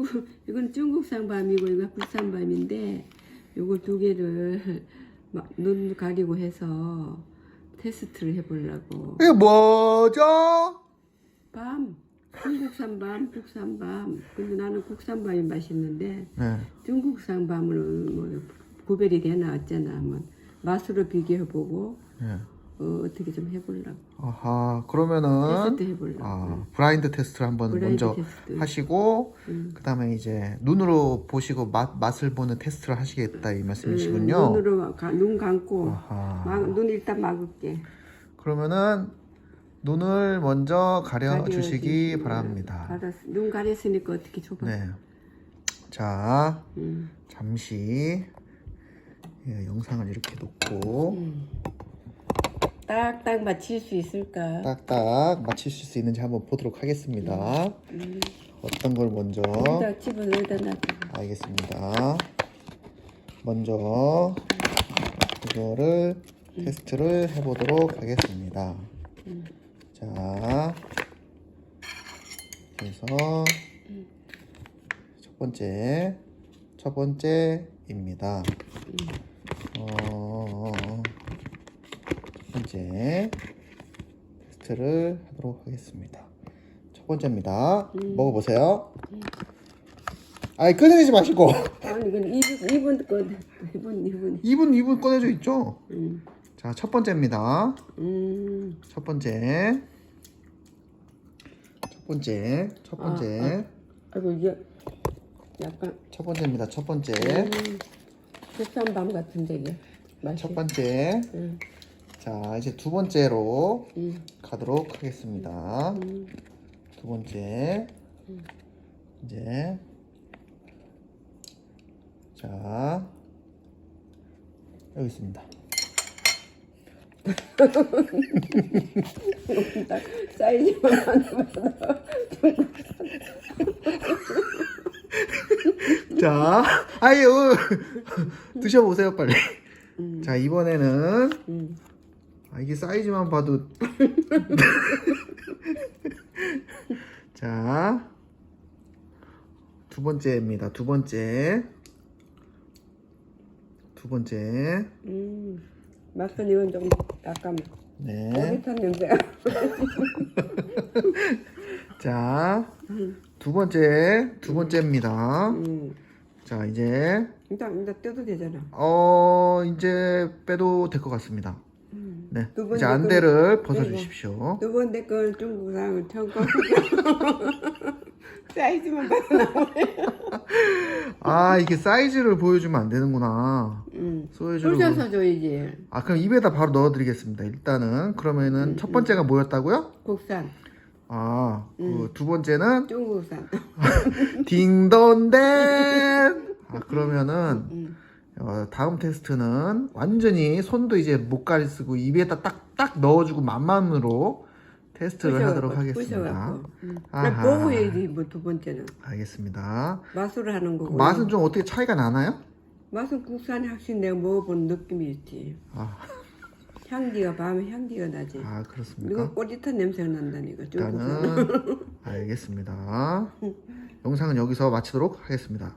중국 이건 중국산 밤이고 이거 국산 밤인데 요거 두 개를 막 눈 가리고 해서 테스트를 해보려고 이게 뭐죠? 밤 중국산 밤 국산 밤 근데 나는 국산 밤이 맛있는데 네. 중국산 밤으로 뭐 구별이 되나 어쩌나 한번 맛으로 비교해보고 네. 어, 어떻게 좀 해보려고 아하 그러면은 테스트 해보려고 아 브라인드 테스트를 한번 브라인드 먼저 테스트. 하시고 음. 그다음에 이제 눈으로 보시고 맛 맛을 보는 테스트를 하시겠다 이 음, 말씀이시군요. 눈으로 가- 눈 감고 아하. 막, 눈 일단 막을게 그러면은 눈을 먼저 가려 주시기 바랍니다. 알았어. 눈 가렸으니까 어떻게 줘봐 네. 자, 음. 잠시 예, 영상을 이렇게 놓고 음. 딱딱 맞힐 수 있을까 딱딱 맞추실 수 있는지 한번 보도록 하겠습니다. 음. 어떤 걸 먼저 여기다 집어 여기다 놔둬 알겠습니다. 먼저 이거를 테스트를 해보도록 하겠습니다. 음. 자, 그래서 첫 번째, 첫 번째입니다. 어, 첫 번째 테스트를 하도록 하겠습니다. 첫 번째입니다. 먹어보세요. 아니 끊어내지 마시고 아니 이건 2분 2분 거 2분 2분 2분 2분 꺼내져 있죠. 음. 자, 첫 번째입니다. 음. 첫 번째. 첫 번째. 첫 번째. 아이고 이게 약간 첫 번째입니다. 첫 번째. 음. 밤 같은데 이게 맛이 첫 번째. 음. 자, 이제 두 번째로 음. 가도록 하겠습니다. 음. 두 번째. 이제 자. 여기 있습니다. 딱 사이즈만 하나마다 자, 아유. 드셔 보세요, 빨리. 음. 자, 이번에는 음. 아, 이게 사이즈만 봐도 자, 두 번째입니다. 두 번째. 두 번째. 음. 맛은 이건 좀 약간 네. 오리탄 냄새 자, 두 번째. 두 번째입니다. 음. 자, 이제 일단 일단 떼도 되잖아 어, 이제 빼도 될 것 같습니다. 음. 네. 두 번째 이제 안대를 벗어 주십시오. 두 번째 건 중국상을 청거 사이즈만 봐도 나오네 아, 이게 사이즈를 보여주면 안 되는구나. 음. 소유주를 부셔서 줘야지 아 그럼 입에다 바로 넣어드리겠습니다. 일단은 그러면은 첫 번째가 뭐였다고요? 국산 아그두 번째는 중국산 딩던댕. 아 그러면은 음. 어, 다음 테스트는 완전히 손도 이제 못 가리 쓰고 입에다 딱딱 넣어주고 맛만으로 테스트를 부셔갖고, 하도록 하겠습니다. 부셔갖고. 음. 아하. 먹어야지 뭐두 번째는 알겠습니다. 맛으로 하는 거고 맛은 좀 어떻게 차이가 나나요? 맛은 국산이 확실히 내가 먹어본 느낌이 있지 아, 향기가 밤에 향기가 나지 아 이거 그렇습니까? 꼬릿한 냄새가 난다니까 일단은 알겠습니다. 영상은 여기서 마치도록 하겠습니다.